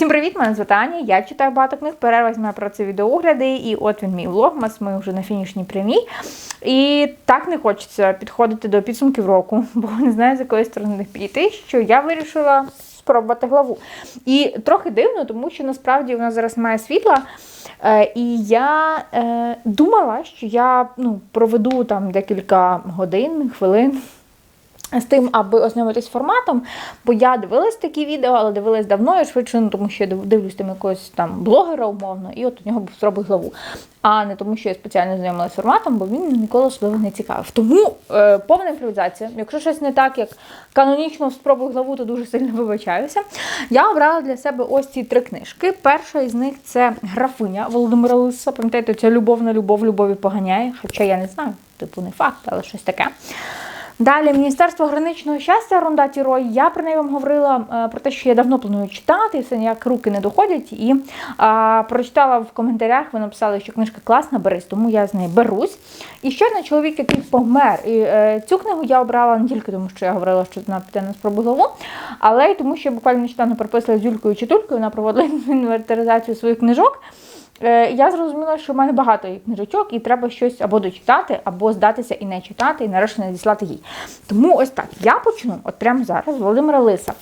Всім привіт! Мене звати Аня. Я читаю багато книг, перерва знімаю про це відеогляди, і от він мій влогмас. Ми вже на фінішній прямій. І так не хочеться підходити до підсумків року, бо не знаю, з якої сторони підійти, що я вирішила спробувати главу. І трохи дивно, тому що насправді нас зараз немає світла. Е, і я е, думала, що я ну, проведу там декілька годин, хвилин з тим, аби ознайомитись форматом, бо я дивилась такі відео, але дивилась давно і швидше, ну, тому що я дивлюсь там якогось там блогера умовно, і от у нього був зробив главу. А не тому, що я спеціально знайомилася форматом, бо він ніколи особливо не цікавив. Тому е, повна імпровізація. Якщо щось не так, як канонічно спробую главу, то дуже сильно вибачаюся. Я обрала для себе ось ці три книжки. Перша із них це графиня Володимира Лиса. Пам'ятаєте, ця любов на любов любові поганяє. Хоча я не знаю, типу не факт, але щось таке. Далі Міністерство граничного щастя Рондаті Рой. Я про неї вам говорила е, про те, що я давно планую читати, і все ніяк руки не доходять. І а, прочитала в коментарях, ви написали, що книжка класна, берись, тому я з неї берусь. І ще один чоловік, який помер. І е, цю книгу я обрала не тільки тому, що я говорила, що вона піде на спробу голову, але й тому, що я буквально нещодавно переписала з Юлькою Читулькою, вона проводила інвентаризацію своїх книжок. Е, Я зрозуміла, що в мене багато книжечок, і треба щось або дочитати, або здатися і не читати, і нарешті надіслати їй. Тому ось так. Я почну от прямо зараз Володимира Лиса.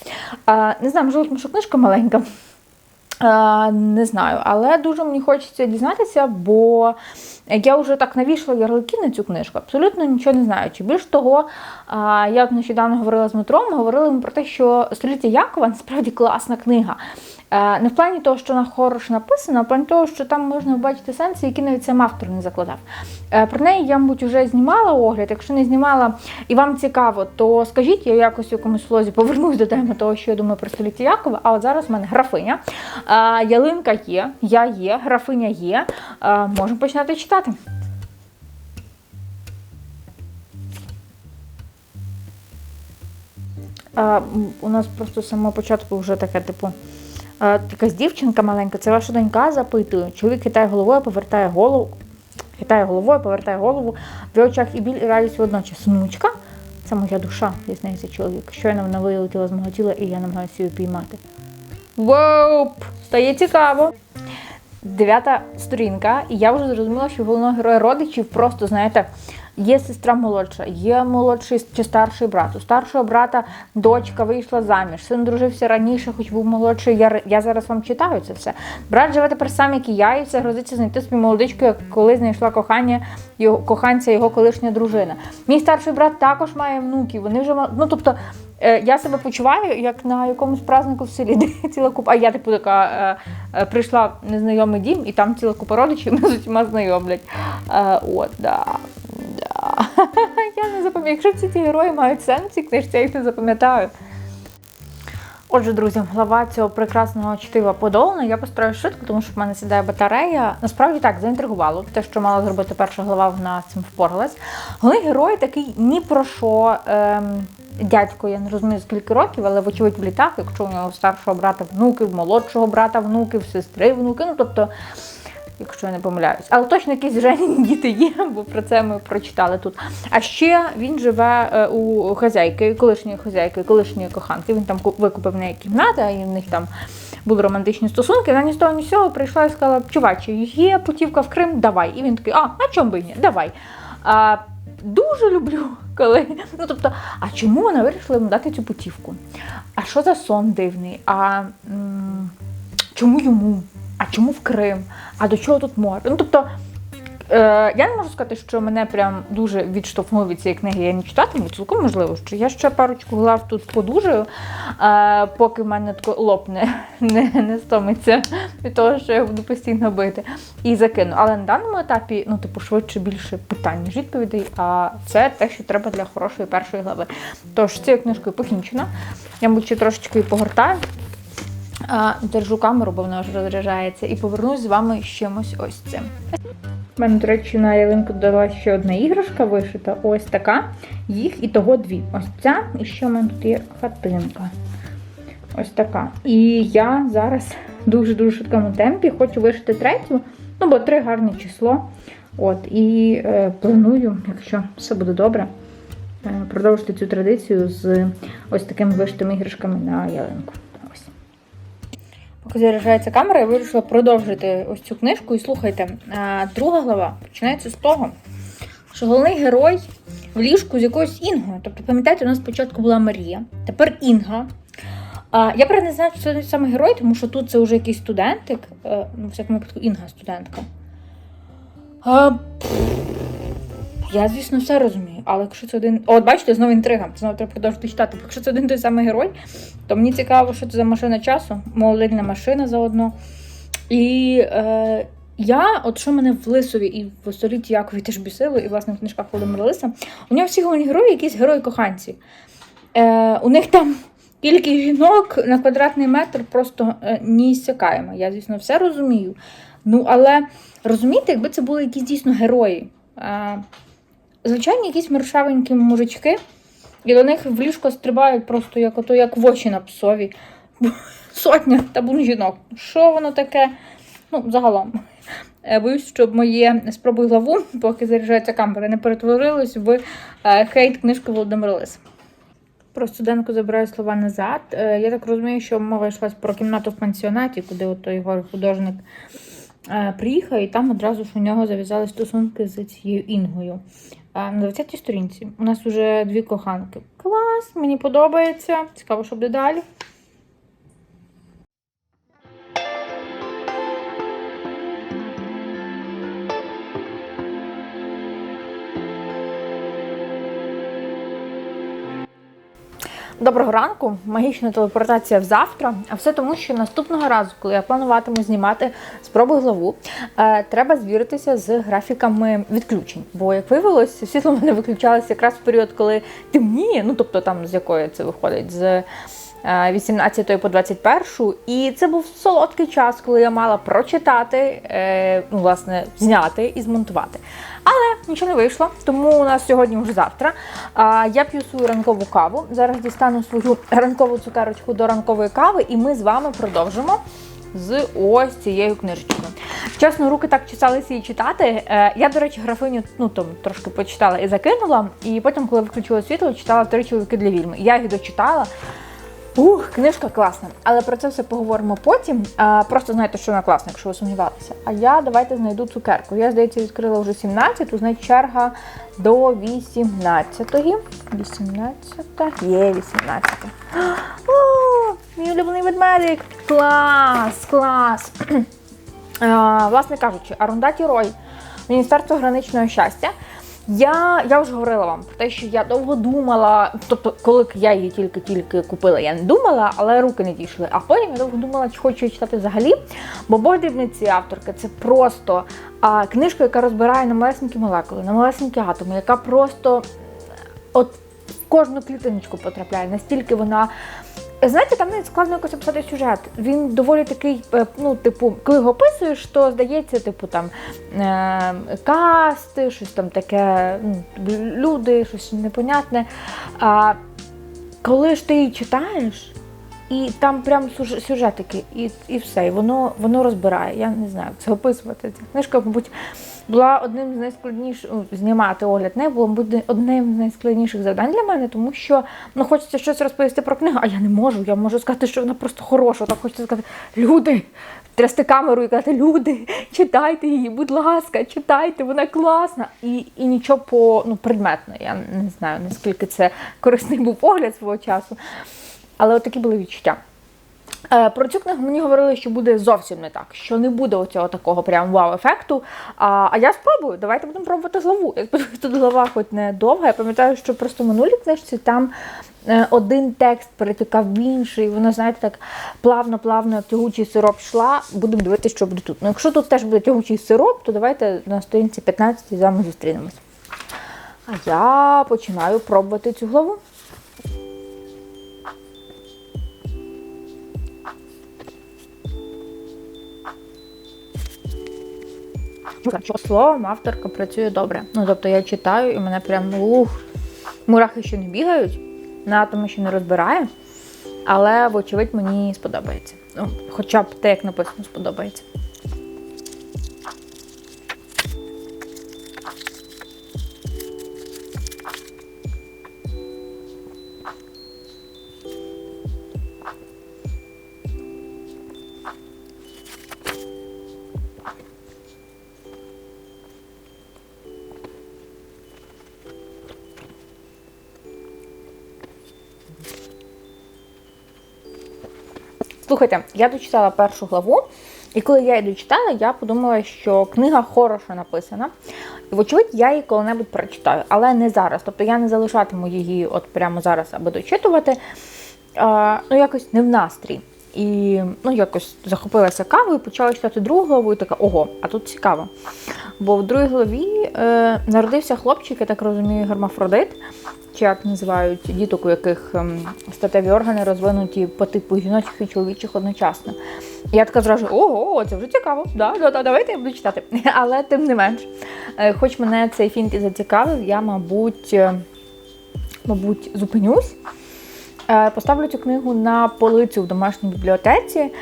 Не знаю, можливо, тому що книжка маленька. Не знаю, але дуже мені хочеться дізнатися, бо я вже так навішала ярлики на цю книжку, абсолютно нічого не знаючи. Більш того, я от нещодавно говорила з Дмитром, говорили йому про те, що століття Якова насправді класна книга. Е, Не в плані того, що вона хороше написана, а в плані того, що там можна побачити сенси, які навіть сам автор не закладав. Е, Про неї я, мабуть, вже знімала огляд. Якщо не знімала і вам цікаво, то скажіть, я якось в якомусь лозі повернусь до теми того, що я думаю про століття Якова. А от зараз в мене графиня. Е, Ялинка є, я є, графиня є. Можемо починати читати. У нас просто з самого початку вже таке, типу, якась дівчинка маленька, це ваша донька запитує. Чоловік хитає головою, повертає голову, хитає головою, повертає голову, в очах і біль, і радість водночас. Внучка, це моя душа, дізнається чоловік. Щойно вона вилетіла з мого тіла, і я намагаюся її піймати. Воуп! Стає цікаво. Дев'ята сторінка, і я вже зрозуміла, що головного героя родичів просто, знаєте, є сестра молодша, є молодший чи старший брат. У старшого брата дочка вийшла заміж, син дружився раніше, хоч був молодший. Я, я зараз вам читаю це все. Брат живе тепер сам, як і я, і все грозиться знайти собі молодичку, як коли знайшла кохання його коханця, його колишня дружина. Мій старший брат також має внуків. Вони вже ну тобто. е, Я себе почуваю як на якомусь празднику в селі, де ціла купа. А я типу така е, е, прийшла в незнайомий дім, і там ціла купа родичів з усіма знайомлять. От, да. Я не запам'ятаю. Якщо всі ці герої мають сенс, ці книжці, я їх не запам'ятаю. Отже, друзі, глава цього прекрасного чтива подолана. Я постараюсь швидко, тому що в мене сідає батарея. Насправді так, заінтригувало. Те, що мала зробити перша глава, вона з цим впоралась. Головний герой такий ні про що. Ем, дядько, я не розумію скільки років, але вочевидь в літах, якщо у нього старшого брата внуки, в молодшого брата внуки, в сестри внуки. Ну тобто, якщо я не помиляюсь. Але точно якісь жені діти є, бо про це ми прочитали тут. А ще він живе е, у хазяйки, колишньої хазяйки, колишньої коханки. Він там ку- викупив неї кімнату, і в них там були романтичні стосунки. Вона ні з того, ні з цього прийшла і сказала: чуваче, є путівка в Крим, давай. І він такий, а, а чому би ні? Давай. А, дуже люблю, коли. Ну тобто, а чому вона вирішила йому дати цю путівку? А що за сон дивний? А м, чому йому? А чому в Крим? А до чого тут море? Ну тобто. Е, я не можу сказати, що мене прям дуже відштовхнуло від цієї книги. Я не читатиму, цілком можливо, що я ще парочку глав тут подужаю, е, поки в мене тако лоб не, не, не стомиться від того, що я буду постійно бити. І закину. Але на даному етапі, ну, типу, швидше більше питань, ніж відповідей. А це те, що треба для хорошої першої глави. Тож цією книжкою покінчено. Я, мабуть, ще трошечки погортаю. Держу камеру, бо вона вже розряджається, і повернусь з вами з чимось ось цим. У мене, до речі, на ялинку додалася ще одна іграшка вишита. Ось така. Їх і того дві. Ось ця, і ще в мене тут є хатинка. Ось така. І я зараз в дуже-дуже швидкому темпі хочу вишити третю, ну бо три гарне число. От, і е, планую, якщо все буде добре, е, продовжити цю традицію з ось такими вишитими іграшками на ялинку. Заряджається камера, я вирішила продовжити ось цю книжку. І слухайте, друга глава починається з того, що головний герой в ліжку з якоюсь Інгою. Тобто, пам'ятаєте, у нас спочатку була Марія, тепер Інга. А, я правда не знаю, що це самий герой, тому що тут це вже якийсь студентик. е, Ну, в всякому випадку, Інга студентка. А, я, звісно, все розумію, але якщо це один. От бачите, знову інтрига. Знову треба продовжити читати. Якщо це один той самий герой, то мені цікаво, що це за машина часу, молодильна машина заодно. І е, я, от що мене в Лисові і в столітті Якові теж бісило, і власне в книжках Володимира Лиса, у нього всі головні герої якісь герої-коханці. Е, у них там кількість жінок на квадратний метр просто е, неіссякаємо. Я, звісно, все розумію. Ну, але розумієте, якби це були якісь дійсно герої. Звичайні якісь мершавенькі мужички, і до них в ліжко стрибають просто як ото, як воші на псові. Сотня табун жінок. Що воно таке? Ну, загалом. Е, Боюсь, щоб моє спробуй главу, поки заряджається камера, не перетворилось в е, хейт книжки Володимира Лис. Про студентку забираю слова назад. Е, Я так розумію, що мова йшлась про кімнату в пансіонаті, куди от той його художник приїхав, і там одразу ж у нього зав'язали стосунки з цією Інгою. На 20-й сторінці у нас вже дві коханки. Клас, мені подобається. Цікаво, що буде далі. Доброго ранку, магічна телепортація в завтра. А все тому, що наступного разу, коли я плануватиму знімати спробу главу, е, треба звіритися з графіками відключень. Бо, як виявилось, світло в мене виключалося якраз в період, коли темніє, ну тобто там з якої це виходить, з е, 18 по 21. І це був солодкий час, коли я мала прочитати, е, ну, власне, зняти і змонтувати. Але нічого не вийшло, тому у нас сьогодні вже завтра. А, я п'ю свою ранкову каву. Зараз дістану свою ранкову цукерочку до ранкової кави, і ми з вами продовжимо з ось цією книжечкою. Чесно, руки так чесалися її читати. Е, я, до речі, графиню ну, там, трошки почитала і закинула, і потім, коли виключила світло, читала три чоловіки для вільми. Я їх дочитала. Ух, книжка класна. Але про це все поговоримо потім. А, просто знайте, що вона класна, якщо ви сумнівалися. А я давайте знайду цукерку. Я, здається, відкрила вже 17, значить черга до 18-ї. 18 є 18. О, мій улюблений ведмедик. Клас, клас. А, власне кажучи, Арундаті Рой, Міністерство граничного щастя. Я, я вже говорила вам про те, що я довго думала, тобто, коли я її тільки-тільки купила, я не думала, але руки не дійшли. А потім я довго думала, чи хочу читати взагалі. Бо Бог дрібниці авторки це просто а, книжка, яка розбирає на малесенькі молекули, на малесенькі атоми, яка просто от в кожну клітиночку потрапляє. Настільки вона. Знаєте, там навіть складно якось описати сюжет. Він доволі такий, е, ну, типу, коли його описуєш, то здається, типу, там е, касти, щось там таке, ну, люди, щось непонятне. А коли ж ти її читаєш, і там прям сюж- сюжет такий, і, і все, і воно, воно розбирає. Я не знаю, як це описувати. Ця книжка, мабуть, була одним з найскладніших ну, знімати огляд. Не було буде одним з найскладніших завдань для мене, тому що ну хочеться щось розповісти про книгу, а я не можу. Я можу сказати, що вона просто хороша. Так хочеться сказати, люди, трясти камеру і казати, люди, читайте її, будь ласка, читайте, вона класна. І, і нічого по ну, предметно. Я не знаю, наскільки це корисний був погляд свого часу. Але такі були відчуття. Е, Про цю книгу мені говорили, що буде зовсім не так, що не буде оцього такого прям вау-ефекту. А, а я спробую. Давайте будемо пробувати главу. Я сподіваюся, тут глава хоч не довга. Я пам'ятаю, що просто в минулій книжці там е, один текст перетікав в інший. Воно, знаєте, так плавно-плавно, як тягучий сироп йшла. Будемо дивитися, що буде тут. Ну, якщо тут теж буде тягучий сироп, то давайте на сторінці 15 з вами зустрінемось. А я починаю пробувати цю главу. Що словом, авторка працює добре. Ну, тобто я читаю і мене прям ух, мурахи ще не бігають, на тому ще не розбираю, але, вочевидь, мені сподобається. Ну, хоча б те, як написано, сподобається. Слухайте, я дочитала першу главу, і коли я її дочитала, я подумала, що книга хорошо написана. І, вочевидь, я її коли-небудь прочитаю, але не зараз. Тобто я не залишатиму її от прямо зараз, аби дочитувати. А, ну, якось не в настрій. І ну, якось захопилася кавою, почала читати другу главу і така, ого, а тут цікаво. Бо в другій главі е, народився хлопчик, я так розумію, гермафродит, чи як називають діток, у яких ем, статеві органи розвинуті по типу жіночих і чоловічих одночасно. І я така зразу, ого, це вже цікаво. Да, да, да, давайте я буду читати. Але тим не менш, е, хоч мене цей фінт і зацікавив, я, мабуть, е, мабуть, зупинюсь. Е, Поставлю цю книгу на полицю в домашній бібліотеці.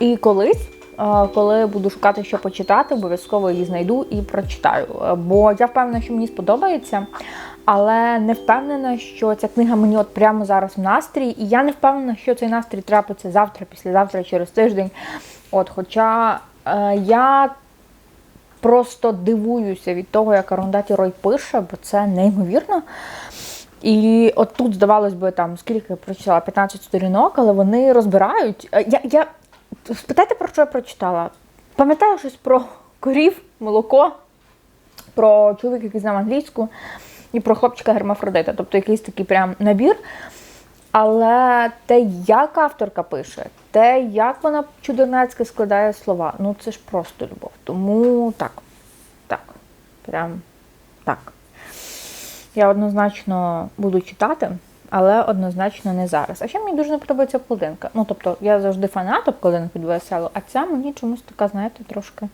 І колись, е, коли буду шукати, що почитати, обов'язково її знайду і прочитаю. Е, Бо я впевнена, що мені сподобається, але не впевнена, що ця книга мені от прямо зараз в настрій. І я не впевнена, що цей настрій трапиться завтра, післязавтра, через тиждень. От, хоча я просто дивуюся від того, як Арундаті Рой пише, бо це неймовірно. І от тут, здавалось би, там скільки я прочитала 15 сторінок, але вони розбирають. Е, Я, я... Спитайте, про що я прочитала? Пам'ятаю щось про корів, молоко, про чоловіка, який знав англійську, і про хлопчика Гермафродита. Тобто якийсь такий прям набір. Але те, як авторка пише, те, як вона чудернацьки складає слова, ну це ж просто любов. Тому так, так, прям так. Я однозначно буду читати, але однозначно не зараз. А ще мені дуже не подобається обкладинка. Ну, тобто, я завжди фанат обкладинок від весело, а ця мені чомусь така, знаєте, трошки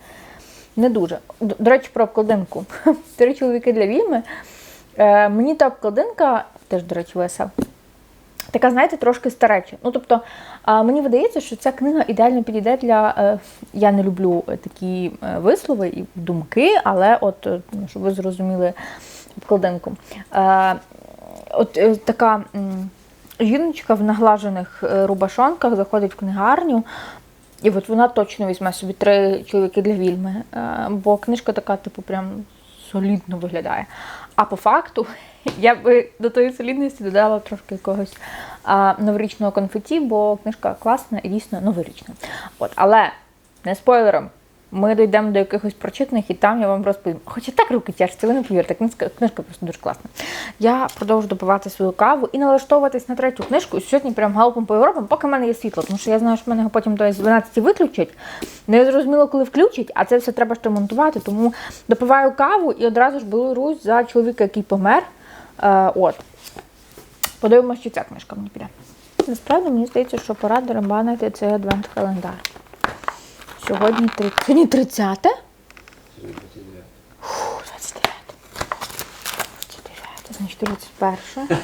не дуже. До, до речі, про обкладинку. Три чоловіки для вільми. Е, мені та обкладинка, теж, до речі, весел. Така, знаєте, трошки стареча. Ну, тобто, а, мені видається, що ця книга ідеально підійде для. Е, я не люблю е, такі е, вислови і думки, але от, е, ну, щоб ви зрозуміли обкладинку. Е, от е, така жіночка в наглажених е, рубашонках заходить в книгарню, і от вона точно візьме собі три чоловіки для вільми, е, бо книжка така, типу, прям солідно виглядає. А по факту я би до тої солідності додала трошки якогось а, новорічного конфеті, бо книжка класна і дійсно новорічна. От, але не спойлером. Ми дійдемо до якихось прочитаних, і там я вам розповім. Хоча так руки тяжці, ви не повірте, книжка, книжка просто дуже класна. Я продовжу допивати свою каву і налаштовуватись на третю книжку. Сьогодні прям галопом по Європам, поки в мене є світло, тому що я знаю, що мене його потім до 12 виключать. Не зрозуміло, коли включать, а це все треба ще монтувати. Тому допиваю каву і одразу ж берусь за чоловіка, який помер. Е, от. Подивимося, що ця книжка мені піде. Насправді мені здається, що пора дерибанити цей адвент-календар. Сьогодні, три... Сьогодні 30? Фу, 29. 29, значить 31.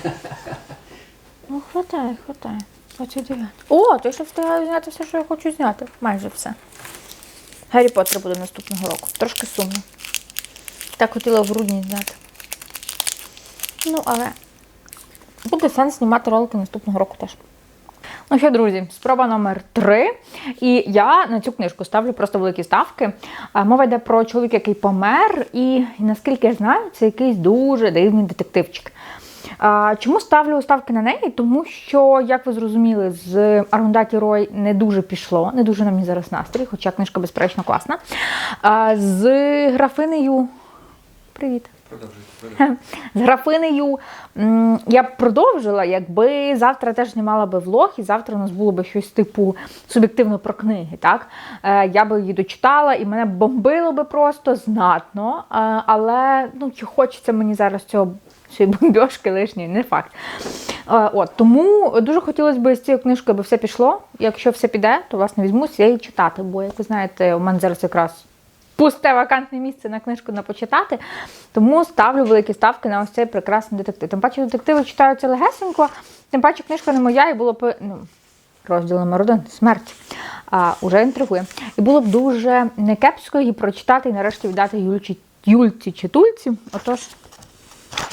Ну, хватає, хватає. 29. О, то ще встигаю зняти все, що я хочу зняти. Майже все. Гаррі Поттер буде наступного року. Трошки сумно. Так хотіла в грудні зняти. Ну, але буде сенс знімати ролики наступного року теж. Ну що, друзі, спроба номер три. І я на цю книжку ставлю просто великі ставки. Мова йде про чоловіка, який помер, і наскільки я знаю, це якийсь дуже дивний детективчик. Чому ставлю ставки на неї? Тому що, як ви зрозуміли, з Аргундаті Рой не дуже пішло, не дуже на мені зараз настрій, хоча книжка безперечно класна. З графинею. Привіт. Продовжуйте. З графинею я б продовжила, якби завтра теж знімала би влог, і завтра у нас було б щось типу суб'єктивно про книги. Так? Е, я би її дочитала і мене бомбило би просто знатно. Е, але ну, чи хочеться мені зараз цього цієї бомбьошки лишньої, не факт. Е, от, тому дуже хотілося б з цією книжкою, аби все пішло. Якщо все піде, то власне візьмусь я її читати. Бо, як ви знаєте, у мене зараз якраз пусте вакантне місце на книжку на почитати. Тому ставлю великі ставки на ось цей прекрасний детектив. Тим паче детективи читаються легесенько, тим паче книжка не моя, і було б ну, розділ номер один смерть. А, уже інтригує. І було б дуже некепсько її прочитати і нарешті віддати Юльчі, Юльці чи Тульці. Отож,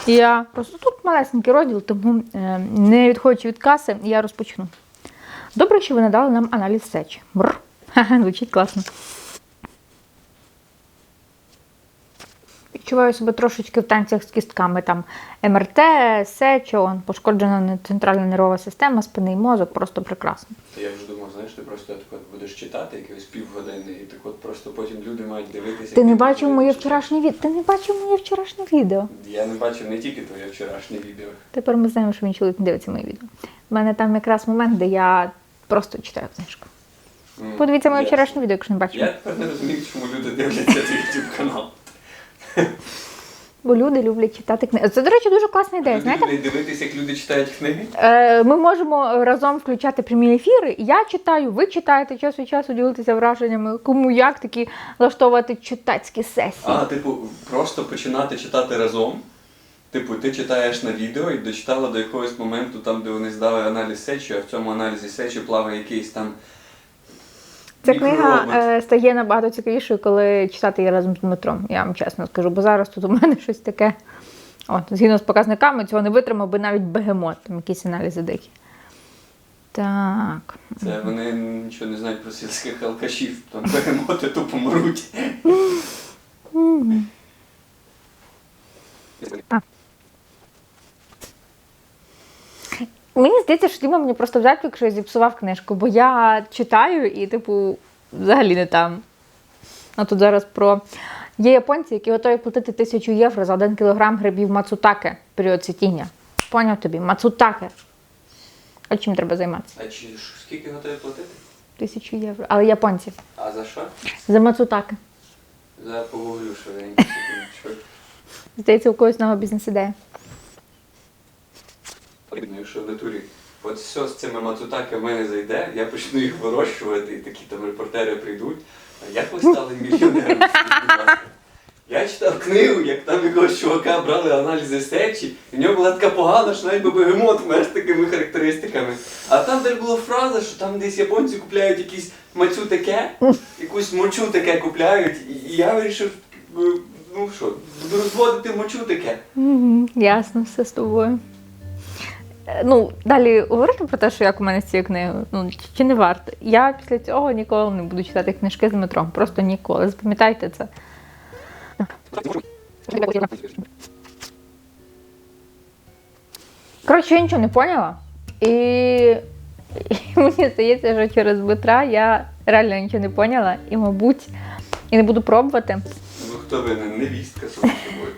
я просто тут малесенький розділ, тому е, не відходячи від каси, я розпочну. Добре, що ви надали нам аналіз сечі. Звучить класно. Відчуваю себе трошечки в танцях з кістками. Там МРТ, сечо, пошкоджена центральна нервова система, спинний мозок, просто прекрасно. Я вже думав, знаєш, ти просто так от будеш читати якихось півгодини, і так от просто потім люди мають дивитися. Ти не бачив моє вчорашнє відео. Ти не бачив моє вчорашнє відео. Я не бачив не тільки твоє вчорашнє відео. Тепер ми знаємо, що він чоловік не дивиться мої відео. У мене там якраз момент, де я просто читаю книжку. Подивіться моє вчорашнє відео, якщо не бачили. Я тепер не розумію, чому люди дивляться твій YouTube канал. Бо люди люблять читати книги. Це, до речі, дуже класна ідея. Знаєте, люблять дивитися, як люди читають книги. Е, Ми можемо разом включати прямі ефіри. Я читаю, ви читаєте час від часу ділитися враженнями. Кому як такі влаштовувати читацькі сесії. А, типу, просто починати читати разом. Типу, ти читаєш на відео і дочитала до якогось моменту, там, де вони здали аналіз сечі, а в цьому аналізі сечі плаває якийсь там. Ця книга е, стає набагато цікавішою, коли читати її разом з Дмитром. Я вам чесно скажу, бо зараз тут у мене щось таке. От, згідно з показниками, цього не витримав би навіть бегемот, там якісь аналізи дикі. Так. Це вони нічого не знають про сільських алкашів, там бегемоти тупо мруть. Мені здається, що Діма мені просто взяв, якщо я зіпсував книжку, бо я читаю і, типу, взагалі не там. А тут зараз про. Є японці, які готові платити тисячу євро за один кілограм грибів мацутаке в період цвітіння. Поняв тобі, мацутаке. А чим треба займатися? А чи скільки готові платити? Тисячу євро. Але японці. А за що? За мацутаке. За погуглю швиденько. секундочку. Здається, у когось нова бізнес-ідея. Ну, Якщо в натурі от все з цими мацутаки в мене зайде, я почну їх вирощувати, і такі там репортери прийдуть. А як ви стали мільйонером? Я читав книгу, як там якогось чувака брали аналізи сечі, і в нього була така погана, що навіть бегемот вмер з такими характеристиками. А там десь була фраза, що там десь японці купляють якісь мацю таке, якусь мочу таке купляють, і я вирішив, е, ну що, розводити мочу таке. Ясно, все з тобою. Е, Ну, далі говорити про те, що як у мене з цією книгою, ну чи- не варто. Я після цього ніколи не буду читати книжки з метром. Просто ніколи. Запам'ятайте це. Коротше, я нічого не поняла. І, і мені здається, що через Дмитра я реально нічого не поняла і, мабуть, і не буду пробувати. Ну хто винен? Невістка само собою.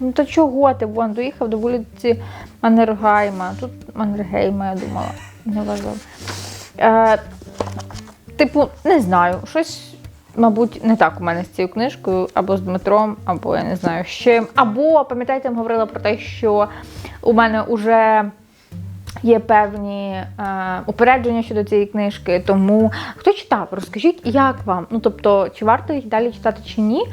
Ну то чого ти вон доїхав до вулиці Маннергайма? Тут Маннергейма, я думала. Не важливо. Е, типу, не знаю, щось, мабуть, не так у мене з цією книжкою, або з Дмитром, або я не знаю з чим. Або, пам'ятаєте, я говорила про те, що у мене вже. Є певні е, упередження щодо цієї книжки, тому хто читав, розкажіть, як вам? Ну тобто, чи варто їх далі читати чи ні?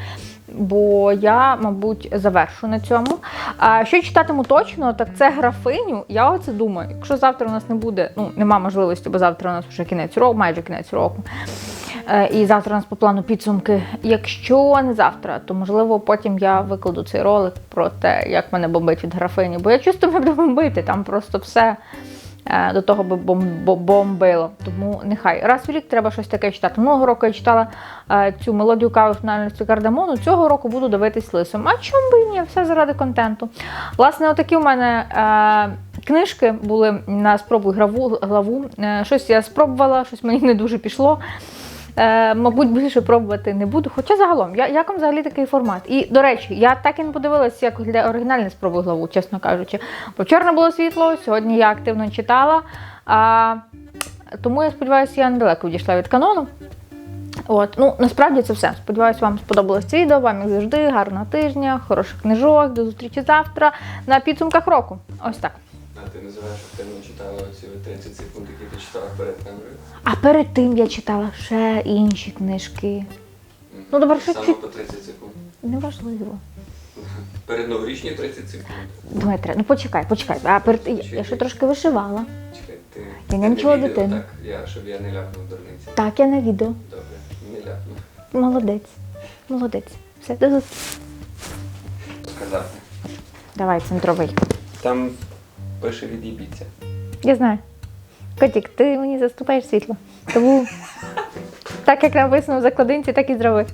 Бо я, мабуть, завершу на цьому. А що читатиму точно, так це графиню. Я оце думаю. Якщо завтра у нас не буде, ну нема можливості, бо завтра у нас вже кінець року, майже кінець року. Е, І завтра у нас по плану підсумки. Якщо не завтра, то можливо потім я викладу цей ролик про те, як мене бомбить від графині. Бо я чувствую, буде бомбити, там просто все до того би бомбило. Тому нехай. Раз в рік треба щось таке читати. Минулого року я читала е, цю мелодію кави фінальності кардамону. Цього року буду дивитись лисом. А чому би і ні? Все заради контенту. Власне, отакі у мене. Е, Книжки були на спробу главу. Е, Щось я спробувала, щось мені не дуже пішло. Е, мабуть, більше пробувати не буду. Хоча загалом, я, як вам взагалі такий формат? І, до речі, я так і не подивилася, як для оригінальний спробуй главу, чесно кажучи. Бо вчора було світло, сьогодні я активно читала. А, тому я сподіваюся, я недалеко відійшла від канону. От, ну насправді це все. Сподіваюся, вам сподобалось це відео. Вам як завжди, гарного тижня, хороших книжок, до зустрічі завтра на підсумках року. Ось так. Ти називаєш активно читала ці 30 секунд, які ти читала перед камерою? А перед тим я читала ще інші книжки. Ну, добре, що Саме ці- по 30 секунд. Неважливо. Перед новорічні 30 секунд. Дмитре, ну почекай, почекай. А перед я, я ще трошки вишивала. Чекай, ти. Я не відео, дитину. Так, я, щоб я не ляпнув дурниці. Так, я на відео. Добре, не ляпнув. Молодець. Молодець. Все, до зустрічі. Сказати. Давай, центровий. Там пише від'їбіться. Я знаю. Котік, ти мені заступаєш світло. Тому так як написано в закладинці, так і зроби.